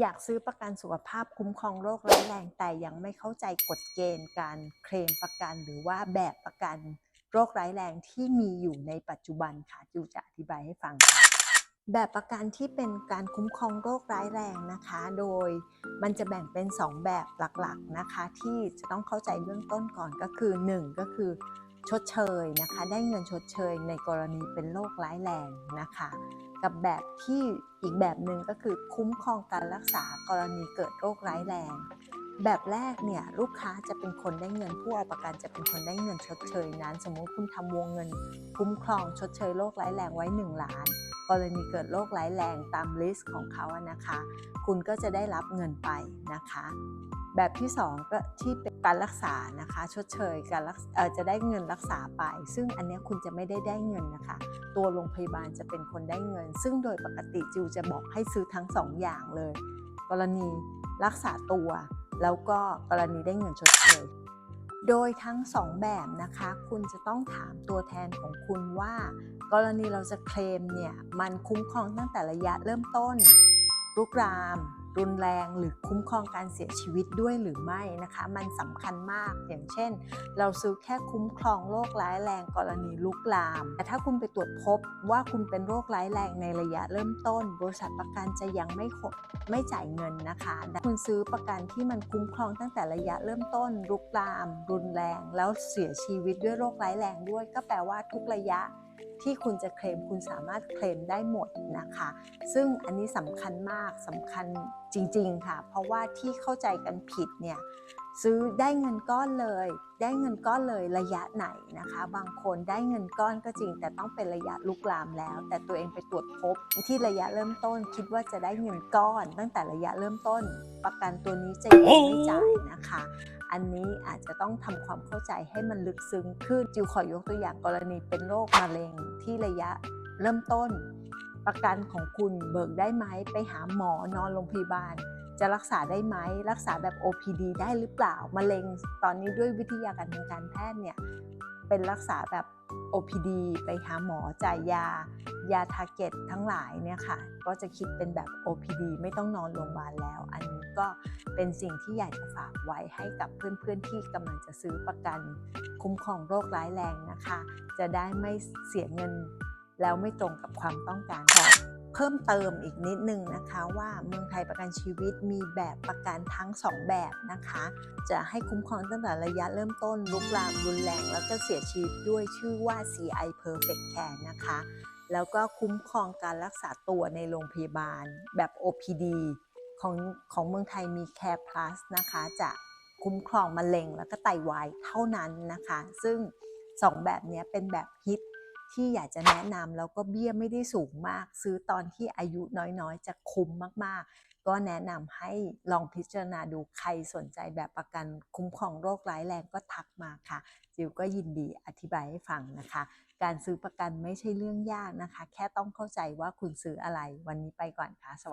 อยากซื้อประกันสุขภาพคุ้มครองโรคร้ายแรงแต่ยังไม่เข้าใจกฎเกณฑ์การเคลมประกันหรือว่าแบบประกันโรคร้ายแรงที่มีอยู่ในปัจจุบันค่ะจูจะอธิบายให้ฟังค่ะแบบประกันที่เป็นการคุ้มครองโรคร้ายแรงนะคะ โดยมันจะแบ่งเป็น 2 แบบหลักๆนะคะ ที่จะต้องเข้าใจเบื้องต้นก่อนก็คือ 1 ก็คือ ชดเชยนะคะ ได้เงินชดเชยในกรณีเป็นโรคร้ายแรงนะคะ กับแบบที่อีกแบบหนึ่งก็คือคุ้มครองการรักษากรณีเกิดโรคร้ายแรง แบบแรกเนี่ยลูกค้าจะเป็นคนได้เงิน ผู้เอาประกันจะเป็นคนได้เงินชดเชยนั้น สมมุติคุณทำวงเงิน คุ้มครองชดเชยโรคร้ายแรงไว้ 1 ล้าน กรณีเกิดโรคร้ายแรงตามลิสต์ของเขาอะนะคะ คุณก็จะได้รับเงินไปนะคะ แบบที่ 2 ก็ที่เป็นการรักษานะคะ ชดเชยการรักเอ่อจะได้เงินรักษาไป ซึ่งอันนี้คุณจะไม่ได้ได้เงินนะคะ ตัวโรงพยาบาลจะเป็นคนได้เงิน ซึ่งโดยปกติจิวจะบอกให้ซื้อทั้งสองอย่างเลย กรณีรักษาตัว แล้วก็กรณีได้เงินชดเชย โดยทั้งสองแบบนะคะ คุณจะต้องถามตัวแทนของคุณว่า กรณีเราจะเคลมเนี่ย มันคุ้มครองตั้งแต่ระยะเริ่มต้นลุกราม รุนแรงหรือคุ้มครองการเสียชีวิตด้วยหรือไม่นะคะ มันสำคัญมากอย่างเช่น เราซื้อแค่คุ้มครองโรคร้ายแรงกรณีลุกลาม แต่ถ้าคุณไปตรวจพบว่าคุณเป็นโรคร้ายแรงในระยะเริ่มต้น บริษัทประกันจะยังไม่ไม่จ่ายเงินนะคะคุณซื้อประกันที่มันคุ้มครองตั้งแต่ระยะเริ่มต้นลุกลาม รุนแรง แล้วเสียชีวิตด้วยโรคร้ายแรงด้วย ก็แปลว่าทุกระยะ ที่คุณจะเคลมคุณสามารถเคลมได้หมดนะคะ ซึ่งอันนี้สำคัญมากสำคัญจริงๆค่ะ เพราะว่าที่เข้าใจกันผิดเนี่ยซื้อได้เงินก้อนเลย ได้เงินก้อนเลยระยะไหนนะคะ บางคนได้เงินก้อนก็จริง แต่ต้องเป็นระยะลุกลามแล้ว แต่ตัวเองไปตรวจพบที่ระยะเริ่มต้น คิดว่าจะได้เงินก้อน ตั้งแต่ระยะเริ่มต้น ประกันตัวนี้จะยังไม่จ่ายนะคะ อันนี้อาจจะต้องทำความเข้าใจให้มันลึกซึ้งขึ้นจิวขอยกตัวอย่างกรณีเป็นโรคมะเร็งที่ระยะเริ่มต้น ประกันของคุณเบิกได้ไหมไปหาหมอนอนโรงพยาบาล จะรักษาได้ไหมรักษาแบบ OPD ได้หรือเปล่ามะเร็ง ตอนนี้ด้วยวิทยาการทางการแพทย์เนี่ยเป็นรักษาแบบ OPD ไปหาหมอจ่ายยา ยาทาร์เก็ตทั้งหลายเนี่ยค่ะ ก็จะคิดเป็นแบบ OPD ไม่ต้องนอนโรงพยาบาลแล้วอันนี้ ก็เป็นสิ่งที่อยากจะฝากไว้ให้กับเพื่อนๆที่กำลังจะซื้อประกันคุ้มครองโรคร้ายแรงนะคะ จะได้ไม่เสียเงินแล้วไม่ตรงกับความต้องการขอเพิ่มเติมอีกนิดนึงนะคะว่าเมืองไทยประกันชีวิตมีแบบประกันทั้ง 2 แบบนะคะ จะให้คุ้มครองตั้งแต่ระยะเริ่มต้นลุกลามรุนแรง แล้วก็เสียชีวิตด้วยชื่อว่า CI Perfect Care นะคะ แล้วก็คุ้มครองการรักษาตัวในโรงพยาบาลแบบ OPD ของของเมืองไทยมี Care Plus นะคะจะคุ้มครองมะเร็งแล้วก็ไตวายเท่านั้นนะคะ ซึ่ง 2 แบบนี้เป็นแบบฮิตที่อยากจะแนะนำแล้วก็เบี้ยไม่ได้สูงมาก ซื้อตอนที่อายุน้อยๆ จะคุ้มมากๆ ก็แนะนำให้ลองพิจารณาดูใครสนใจแบบประกันคุ้มครองโรคร้ายแรงก็ทักมาค่ะ จิวก็ยินดีอธิบายให้ฟังนะคะ การซื้อประกันไม่ใช่เรื่องยากนะคะ แค่ต้องเข้าใจว่าคุณซื้ออะไรวันนี้ไปก่อนค่ะสวัสดี